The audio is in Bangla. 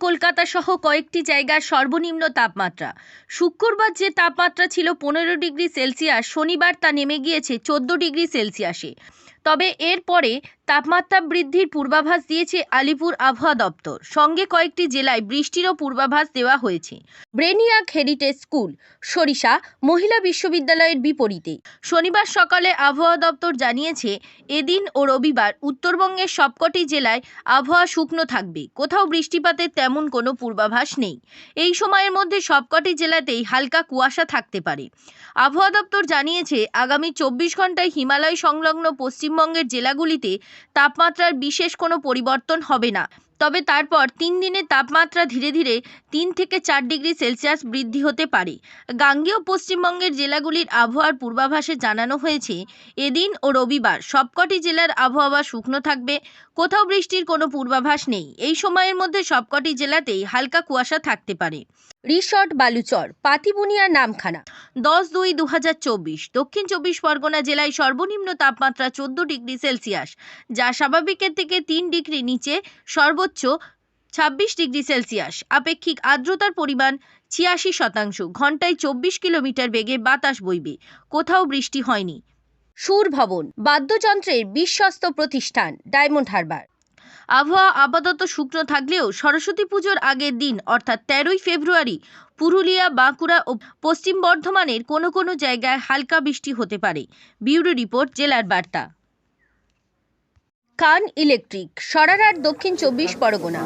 কলকাতা সহ কয়েকটি জায়গার সর্বনিম্ন তাপমাত্রা। শুক্রবার যে তাপমাত্রা ছিল পনেরো ডিগ্রি সেলসিয়াস, শনিবার তা নেমে গিয়েছে চোদ্দ ডিগ্রি সেলসিয়াসে। তবে এরপরে তাপমাত্রা বৃদ্ধির পূর্বাভাস দিয়েছে আলিপুর আবহাওয়া দপ্তর। সঙ্গে কয়েকটি জেলায় বৃষ্টিরও পূর্বাভাস দেওয়া হয়েছে। ব্রেনিয়াক হেরিটেজ স্কুল, সরিষা, মহিলা বিশ্ববিদ্যালয়ের বিপরীতে। শনিবার সকালে আবহাওয়া দপ্তর জানিয়েছে, এদিন ও রবিবার উত্তরবঙ্গের সবকটি জেলায় আবহাওয়া শুকনো থাকবে। কোথাও বৃষ্টিপাতের তেমন কোনো পূর্বাভাস নেই। এই সময়ের মধ্যে সবকটি জেলাতেই হালকা কুয়াশা থাকতে পারে। আবহাওয়া দপ্তর জানিয়েছে, আগামী চব্বিশ ঘন্টায় হিমালয় সংলগ্ন পশ্চিমবঙ্গের জেলাগুলিতে তাপমাত্রার বিশেষ কোনো পরিবর্তন হবে না। তবে তারপর তিন দিনে তাপমাত্রা ধীরে ধীরে তিন থেকে চার ডিগ্রি সেলসিয়াস বৃদ্ধি হতে পারে। গাঙ্গেয় পশ্চিমবঙ্গের জেলাগুলির আবহাওয়ার পূর্বাভাসে জানানো হয়েছে, এদিন ও রবিবার সবকটি জেলার আবহাওয়া শুকনো থাকবে। কোথাও বৃষ্টির কোনো পূর্বাভাস নেই। এই সময়ের মধ্যে সবকটি জেলাতেই হালকা কুয়াশা থাকতে পারে। রিসর্ট বালুচর পাতিবুনিয়ার নামখানা। দশ দুই দু দক্ষিণ চব্বিশ পরগনা জেলায় সর্বনিম্ন তাপমাত্রা চোদ্দ ডিগ্রি সেলসিয়াস, যা স্বাভাবিকের থেকে তিন ডিগ্রি নিচে, সর্বোচ্চ ছাব্বিশ ডিগ্রি সেলসিয়াস। আপেক্ষিক আর্দ্রতার পরিমাণ ছিয়াশি শতাংশ, ঘন্টায় চব্বিশ কিলোমিটার বেগে বাতাস বইবে। কোথাও বৃষ্টি হয়নি। সুর ভবন বাদ্যযন্ত্রের বিশ্বস্ত প্রতিষ্ঠান ডায়মন্ড হারবার। আবহাওয়া আপাতত শুকনো থাকলেও সরস্বতী পুজোর আগের দিন অর্থাৎ তেরোই ফেব্রুয়ারি পুরুলিয়া বাঁকুড়া ও পশ্চিম বর্ধমানের কোনো কোনো জায়গায় হালকা বৃষ্টি হতে পারে। বিউরো রিপোর্ট জেলার বার্তা। কান ইলেকট্রিক সরারহাট দক্ষিণ চব্বিশ পরগনা।